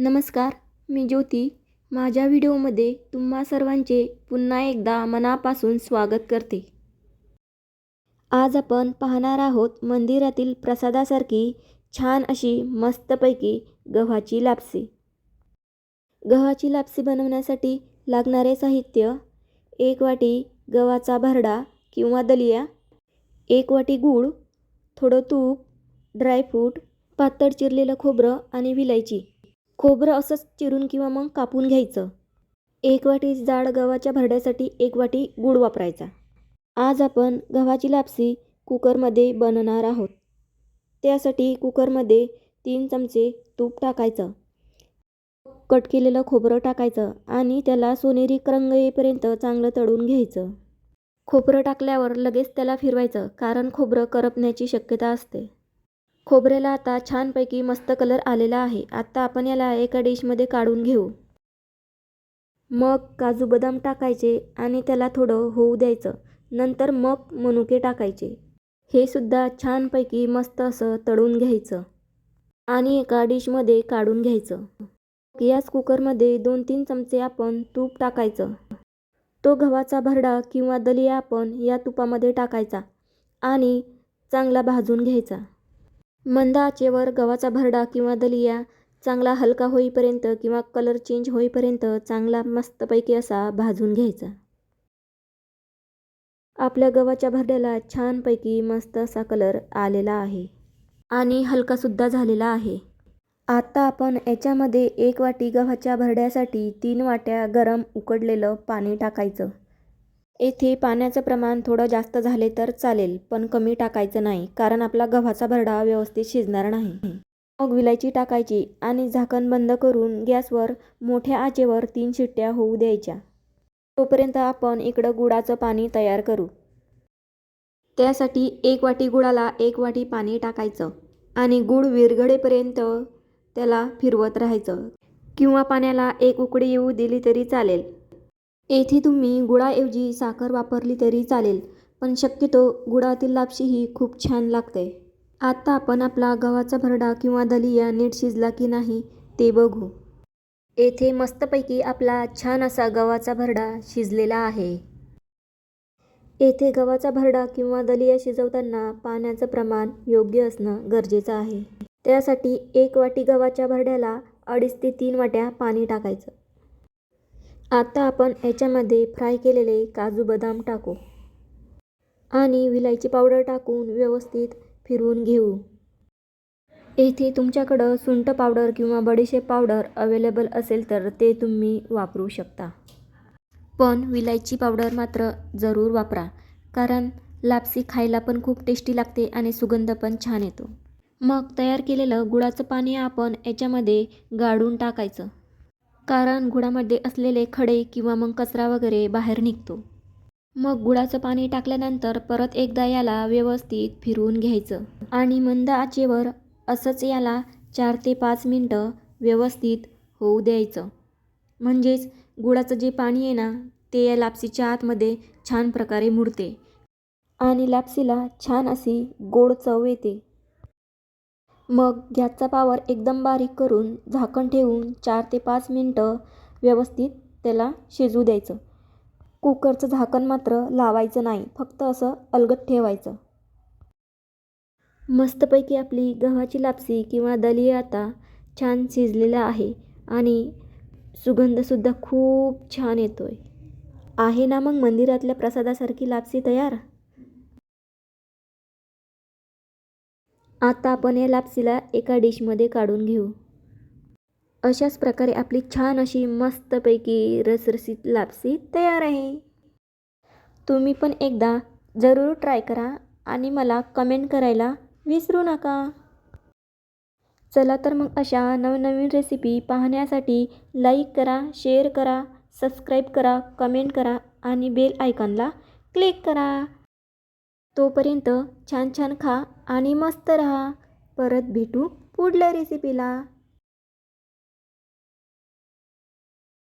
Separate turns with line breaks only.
नमस्कार मी ज्योती. माझ्या व्हिडिओमध्ये तुम्हा सर्वांचे पुन्हा एकदा मनापासून स्वागत करते. आज आपण पाहणार आहोत मंदिरातील प्रसादासारखी छान अशी मस्तपैकी गव्हाची लापसी. गव्हाची लापसी बनवण्यासाठी लागणारे साहित्य एक वाटी गव्हाचा भरडा किंवा दलिया एक वाटी गूळ थोडं तूप ड्रायफ्रूट पातळ चिरलेलं खोबरं आणि विलायची. खोबरं असंच चिरून किंवा मग कापून घ्यायचं. एक वाटी जाड गव्हाच्या भरड्यासाठी एक वाटी गूळ वापरायचा. आज आपण गव्हाची लापसी कुकरमध्ये बनवणार आहोत. त्यासाठी कुकरमध्ये तीन चमचे तूप टाकायचं. कट केलेलं खोबरं टाकायचं आणि त्याला सोनेरी रंग येईपर्यंत चांगलं तळून घ्यायचं. खोबरं टाकल्यावर लगेच त्याला फिरवायचं कारण खोबरं करपण्याची शक्यता असते. खोबऱ्याला आता छानपैकी मस्त कलर आलेला आहे. आत्ता आपण याला एका डिशमध्ये काढून घेऊ. मग काजू बदाम टाकायचे आणि त्याला थोडं होऊ द्यायचं. नंतर मग मनुके टाकायचे. हे सुद्धा छानपैकी मस्त असं तळून घ्यायचं. आणि एका डिशमध्ये काढून घ्यायचं. याच कुकरमध्ये दोन तीन चमचे आपण तूप टाकायचं. तो गव्हाचा भरडा किंवा दलिया आपण या तुपामध्ये टाकायचा आणि चांगला भाजून घ्यायचा. मंद आचेवर गव्हाचा भरडा किंवा दलिया चांगला हलका होईपर्यंत किंवा कलर चेंज होईपर्यंत चांगला मस्तपैकी असा भाजून घ्यायचा. आपल्या गव्हाच्या भरड्याला छानपैकी मस्त असा कलर आलेला आहे. आणि हलकासुद्धा झालेला आहे. आता आपण याच्यामध्ये एक वाटी गव्हाच्या भरड्यासाठी तीन वाट्या गरम उकडलेलं पाणी टाकायचं. येथे पाण्याचं प्रमाण थोडं जास्त झाले तर चालेल पण कमी टाकायचं नाही कारण आपला गव्हाचा भरडा व्यवस्थित शिजणार नाही. मग विलायची टाकायची आणि झाकण बंद करून गॅसवर मोठ्या आचेवर तीन शिट्ट्या होऊ द्यायच्या. तोपर्यंत आपण इकडं गुळाचं पाणी तयार करू. त्यासाठी एक वाटी गुळाला एक वाटी पाणी टाकायचं आणि गुळ विरघळेपर्यंत त्याला फिरवत राहायचं. किंवा पाण्याला एक उकडी येऊ दिली तरी चालेल येथे तुम्ही गुळाऐवजी साखर वापरली तरी चालेल पण शक्यतो गुळातील लापशी ही खूप छान लागते. आत्ता आपण आपला गव्हाचा भरडा किंवा दलिया नीट शिजला की नाही ते बघू. येथे मस्तपैकी आपला छान असा गव्हाचा भरडा शिजलेला आहे. येथे गव्हाचा भरडा किंवा दलिया शिजवताना पाण्याचं प्रमाण योग्य असणं गरजेचं आहे. त्यासाठी एक वाटी गव्हाच्या भरड्याला अडीच ते तीन वाट्या पाणी टाकायचं. आता आपण याच्यामध्ये फ्राय केलेले काजू बदाम टाकू. आणि विलायची पावडर टाकून व्यवस्थित फिरवून घेऊ. येथे तुमच्याकडं सुंठ पावडर किंवा बडीशेप पावडर अवेलेबल असेल तर ते तुम्ही वापरू शकता. पण विलायची पावडर मात्र जरूर वापरा कारण लापसी खायला पण खूप टेस्टी लागते आणि सुगंध पण छान येतो. मग तयार केलेलं गुळाचं पाणी आपण याच्यामध्ये गाळून टाकायचं. कारण गुळामध्ये असलेले खडे किंवा मग कचरा वगैरे बाहेर निघतो. मग गुळाचं पाणी टाकल्यानंतर परत एकदा याला व्यवस्थित फिरवून घ्यायचं आणि मंद आचेवर असंच याला चार ते पाच मिनटं व्यवस्थित होऊ द्यायचं. म्हणजेच गुळाचं जे पाणी आहे ना ते या लापसीच्या आतमध्ये छान प्रकारे मुरते आणि लापसीला छान अशी गोड चव येते. मग गॅसचा पावर एकदम बारीक करून झाकण ठेवून चार ते पाच मिनटं व्यवस्थित त्याला शिजू द्यायचं. कुकरचं झाकण मात्र लावायचं नाही फक्त असं अलगत ठेवायचं. मस्तपैकी आपली गव्हाची लापसी किंवा दलिया आता छान शिजलेला आहे आणि सुगंधसुद्धा खूप छान येतो आहे आहे ना मग मंदिरातल्या प्रसादासारखी लापसी तयार? आता आपण या लापसीला एका डिशमध्ये काढून घेऊ. अशाच प्रकारे आपली छान अशी मस्तपैकी रसरसीत लापसी तयार आहे. तुम्ही पण एकदा जरूर ट्राय करा आणि मला कमेंट करायला विसरू नका. चला तर मग अशा नवनवीन रेसिपी पाहण्यासाठी लाईक करा शेअर करा सबस्क्राईब करा कमेंट करा आणि बेल आयकॉनला क्लिक करा. तोपर्यंत छान छान खा आणि मस्त रहा. परत भेटू पुढल्या रेसिपीला